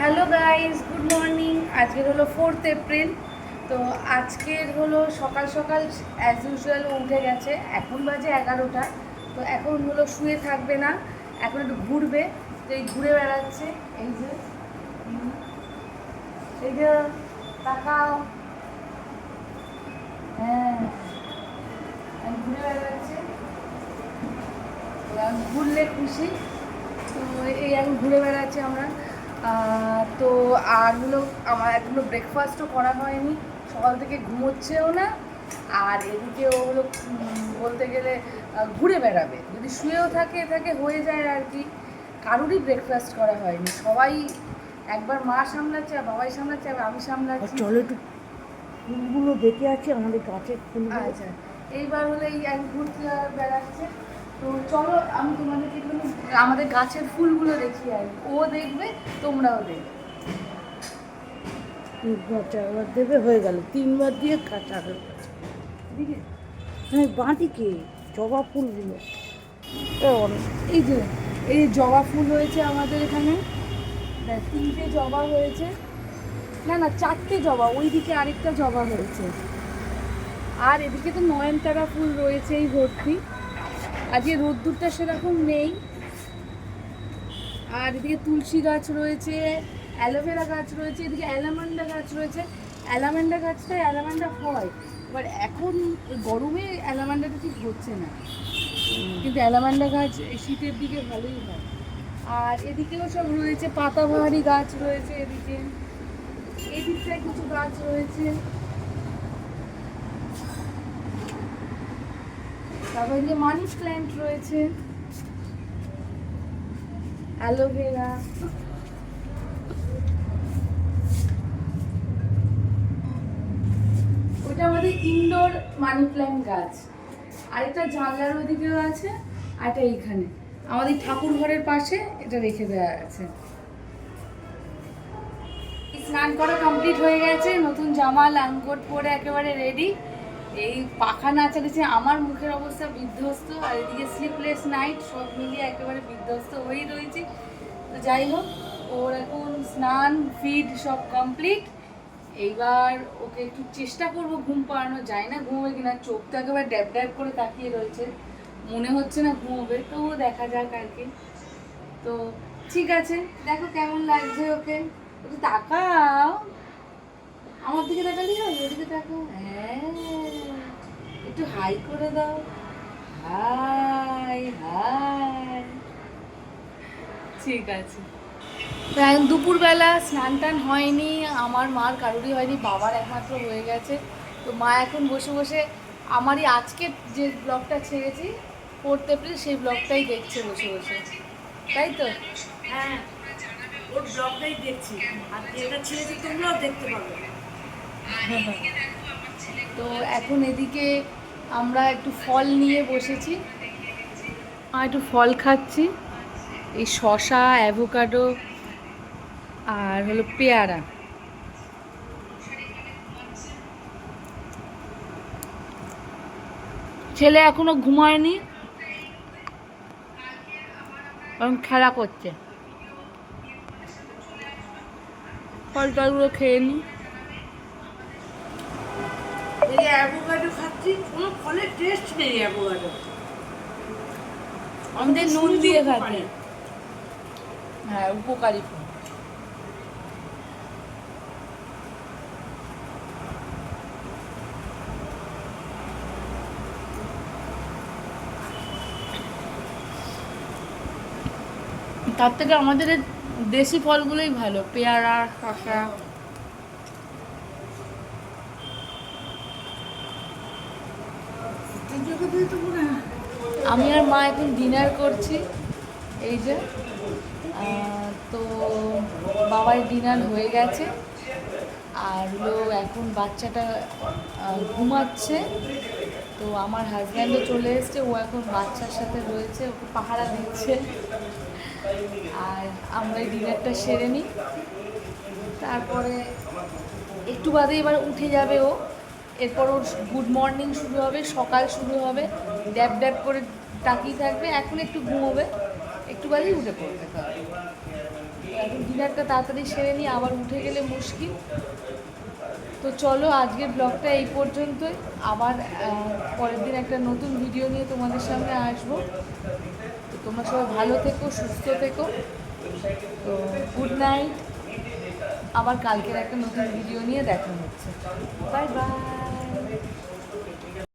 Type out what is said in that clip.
Hello guys good morning আজকের হলো fourth April তো আজকের হলো সকাল সকাল অ্যাজ ইউজুয়াল উঠে গেছে। এখন বাজে এগারোটা। তো এখন হলো শুয়ে থাকবে না। এখন একটু ঘুরবে। তো এই ঘুরে বেড়াচ্ছে। এই যে এই যে, তাকাও। হ্যাঁ। ঘুরে বেড়াচ্ছে। ঘুরলে খুশি। তো এই এখন ঘুরে বেড়াচ্ছি আমরা। আহ, তো আর হলো আমার এখনও ব্রেকফাস্টও করা হয়নি। সকাল থেকে ঘুমোচ্ছেও না। আর এদিকে ও হলো বলতে গেলে ঘুরে বেড়াবে। যদি শুয়েও থাকে থাকে হয়ে যায় আর কি। কারোরই ব্রেকফাস্ট করা হয়নি। সবাই একবার মা সামলাচ্ছে আর বাবাই সামলাচ্ছে আর আমি সামলাচ্ছি। চলো একটু ফুলগুলো দেখে আছে আমাদের গাছের ফুল আচ্ছা এইবার হলে এই এক ঘুরতে বেড়াচ্ছে। তো চলো আমি তোমাদেরকে একটু আমাদের গাছের ফুলগুলো দেখি আর ও দেখবে তোমরাও দেখবে। তিনবার চারবার দেবে হয়ে গেল। তিনবার দিয়ে কাঁচা হয়ে গেছে। এদিকে হ্যাঁ বাঁদিকে জবা ফুলগুলো এ অনেক। এই যে এই জবা ফুল হয়েছে আমাদের এখানে। তিনটে জবা হয়েছে। না না চারটে জবা ওইদিকে আরেকটা জবা হয়েছে। আর এদিকে তো নয়নতারা ফুল রয়েছে এই ভর্তি আজকে রোদ্দুরটা সেরকম নেই। আর এদিকে তুলসী গাছ রয়েছে। অ্যালোভেরা গাছ রয়েছে, এদিকে অ্যালামান্ডা গাছ রয়েছে। অ্যালামান্ডা গাছটায় অ্যালামান্ডা হয়, এবার এখন গরমে অ্যালামান্ডাটা ঠিক হচ্ছে না। কিন্তু অ্যালামান্ডা গাছ শীতের দিকে ভালোই হয়। আর এদিকেও সব রয়েছে, পাতাবাহারি গাছ রয়েছে এদিকে। এদিকটায় কিছু গাছ রয়েছে। তারপর এদিকে মানি প্ল্যান্ট রয়েছে। অ্যালোভেরা ওটা আমাদের ইনডোর মানি প্ল্যান্ট গাছ। আরেকটা জানলার ওদিকেও আছে আর একটা এইখানে। আমাদের ঠাকুর ঘরের পাশে এটা রেখে দেওয়া আছে। স্নান করা কমপ্লিট হয়ে গেছে, নতুন জামা, লাঙ্গট পরে একেবারে রেডি এই পাখা না চালিয়েছে আমার মুখের অবস্থা বিধ্বস্ত, আর এদিকে স্লিপলেস নাইট সব মিলিয়ে একেবারে বিধ্বস্ত হয়েই রয়েছে। তো যাই হোক, ওর এখন স্নান ফিড সব কমপ্লিট এইবার ওকে একটু চেষ্টা করব ঘুম পাড়ানো যায় না ঘুমোবে কিনা চোখ তো একেবারে ড্যাব ড্যাব করে তাকিয়ে রয়েছে। মনে হচ্ছে না ঘুমোবে তো দেখা যাক আর কি। তো ঠিক আছে, দেখো কেমন লাগছে ওকে। একটু তাকাও। আমার দিকে তাকালি হবে ওদিকে তাকাও। হ্যাঁ একটু হাই করে দাও। High high. ঠিক আছে। দুপুরবেলা স্নান টান হয়নি আমার মার কারোরই হয়নি বাবার একমাত্র হয়ে গেছে। তো মা এখন বসে বসে আমারই আজকে যে ব্লগটা ছেড়েছি ফোর্থ এপ্রিল সেই ব্লগটাই দেখছে বসে বসে। তাই তো? হ্যাঁ ওর ব্লগটাই দেখছি। আর যেটা ছেড়েছি তোমরাও দেখতে পাবে। তো এখন এদিকে আমরা একটু ফল নিয়ে বসেছি। আর একটু ফল খাচ্ছি। এই শশা অ্যাভোকাডো আর হলো পেয়ারা। ছেলে এখনও ঘুমায়নি। কারণ খেলা করছে। ফল টলগুলো খেয়ে নি। এই অ্যাভোকাডো খাচ্ছি কোনো ফলের টেস্ট নেই অ্যাভোকাডো আমাদের নুন দিয়ে খাতে হ্যাঁ উপকারী ফল। তার থেকে আমাদের দেশি ফলগুলোই ভালো, পেয়ারা শশা আমি আর মা এখন ডিনার করছি, এই যে। তো বাবার ডিনার হয়ে গেছে, আর হলো এখন বাচ্চাটা ঘুমাচ্ছে। তো আমার হাজব্যান্ডও চলে এসছে, ও এখন বাচ্চার সাথে রয়েছে, ওকে পাহারা দিচ্ছে। আমরা এই ডিনারটা সেরে নিই। তারপরে একটু বাদে এবার উঠে যাবে ও। এরপর ওর গুড মর্নিং শুরু হবে, সকাল শুরু হবে। ড্যাব ড্যাব করে তাকিয়ে থাকবে, এখন একটু ঘুমোবে। একটু বাদেই উঠে পড়বে এখন ডিনারটা তাড়াতাড়ি সেরে নিই, আবার উঠে গেলে মুশকিল। তো চলো আজকের ব্লগটা এই পর্যন্তই। আবার পরের দিন একটা নতুন ভিডিও নিয়ে তোমাদের সামনে আসব। তো তোমরা সবাই ভালো থেকো, সুস্থ থেকো। তো গুড নাইট আবার কালকের একটা নতুন ভিডিও নিয়ে দেখা হচ্ছে। Bye bye